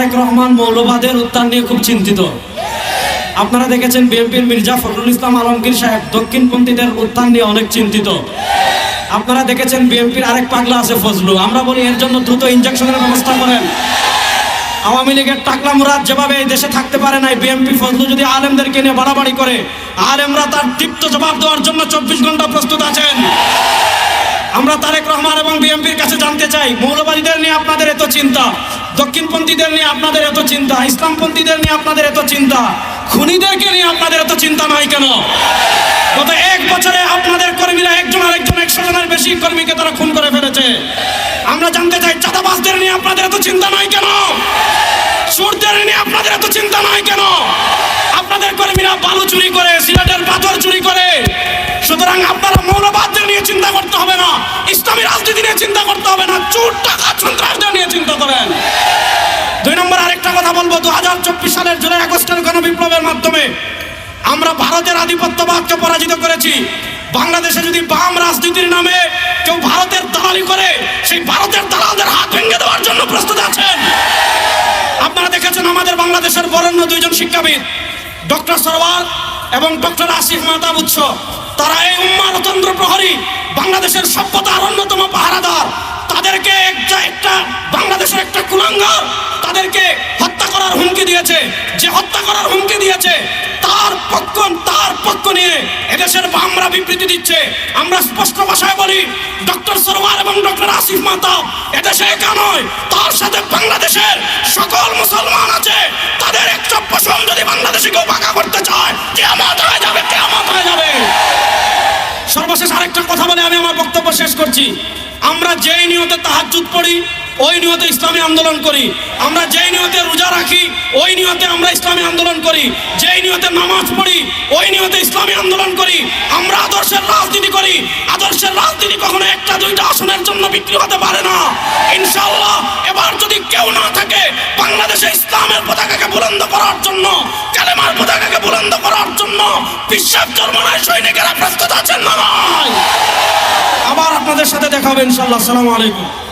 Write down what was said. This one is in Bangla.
তারেক রহমান মৌলবাদের উত্থান নিয়ে খুব চিন্তিত। আপনারা দেখেছেন বিএনপির মির্জা ফখরুল ইসলাম আলমগীর সাহেব দক্ষিণপন্থীদের উত্থান নিয়ে অনেক চিন্তিত। আপনারা দেখেছেন বিএনপির আরেক পাগলা আছে ফজলু। আমরা বলি এর জন্য দ্রুত ইনজেকশনের ব্যবস্থা করেন। আওয়ামী লীগের টাকলা মুরাদ যেভাবে এই দেশে থাকতে পারে নাই, বিএনপি ফজলু যদি আলেমদেরকে নিয়ে বাড়াবাড়ি করে, আলেমরা তার তীব্র জবাব দেওয়ার জন্য চব্বিশ ঘণ্টা প্রস্তুত আছেন। আমরা তারেক রহমান এবং বিএনপির কাছে জানতে চাই, মৌলবাদীদের নিয়ে আপনাদের এত চিন্তা। দক্ষিণপন্থীদের নিয়ে আপনাদের এত চিন্তা, ইসলামপন্থীদের নিয়ে আপনাদের এত চিন্তা, খুনিদেরকে নিয়ে আপনাদের এত চিন্তা নাই কেন? গত এক বছরে আপনাদের কর্মীরা একজন আরেকজন একশো জনের বেশি কর্মীকে তারা খুন করে ফেলেছে। আমরা জানতে চাই, চাঁদাবাজদের নিয়ে আপনাদের এত চিন্তা নাই কেন? সুরদের নিয়ে আপনাদের এত চিন্তা নাই কেন? আপনাদের কর্মীরা বালু চুরি করে, সিলেটের পাথর চুরি করে। সুতরাং আপনারা মৌলবাদদের নিয়ে চিন্তা করতে হবে না, ইসলামী রাজনীতি নিয়ে চিন্তা করতে হবে না, চোর টাকা সন্ত্রাসদের নিয়ে চিন্তা করেন। কথা বলব দু হাজার চব্বিশ সালের জুলাই আগস্টের গণবিপ্লবের মাধ্যমে। আমরা ভারতের আধিপত্যবাদকে পরাজিত করেছি। বাংলাদেশে যদি বাম রাজনীতির নামে কেউ ভারতের দালালি করে, সেই ভারতের দালালদের হাত ভেঙে দেওয়ার জন্য প্রস্তুত আছেন। আপনারা দেখেছেন আমাদের বাংলাদেশের বরেণ্য দুইজন শিক্ষাবিদ, ডক্টর সরওয়ার এবং ডক্টর আসিফ মাহতাব উৎস। তারা এই উম্মানতন্ত্র প্রহরী বাংলাদেশের সভ্যতার অন্যতম পাহারাদার। তাদেরকে একটা একটা হত্যা করার হুমকি দিয়েছে। তার পক্ষ তার পক্ষ নিয়ে এদেশের বামরা বিবৃতি দিচ্ছে। আমরা স্পষ্ট ভাষায় বলি, ডক্টর সরওয়ার এবং ডক্টর আসিফ মাহতাব এদেশে একা নয়, তার সাথে বাংলাদেশের সকল মুসলমান আছে। তাদের একটা পশম যদি বাংলাদেশে কেউ বাঁকা করতে চায় কেমন হয়ে যাবে কেমন হয়ে যাবে। সর্বশেষ আরেকটা কথা বলে আমি আমার বক্তব্য শেষ করছি। আমরা যেই নিয়তে তাহাজ্জুদ পড়ি, ওই নিয়তে ইসলামী আন্দোলন করি। আমরা যেই নিয়তে রাখি, ওই নিয়তে আমরা ইসলামী আন্দোলন করি। যেই নিয়তে নামাজ পড়ি, ওই নিয়তে ইসলামী আন্দোলন করি। আমরা আদর্শের রাজনীতি করি। আদর্শের রাজনীতি কখনো একটা, দুইটা আসনের জন্য বিক্রি হতে পারে না। ইনশাআল্লাহ, এবার যদি কেউ না থাকে, বাংলাদেশে ইসলামের পতাকাকে বুলন্দ করার জন্য, কালেমার পতাকাকে বুলন্দ করার জন্য বিশ্বের জন্মনায় সৈনিকেরা প্রস্তুত আছেন না? আবার আপনাদের সাথে দেখা হবে ইনশাল্লাহ আসসালামু আলাইকুম।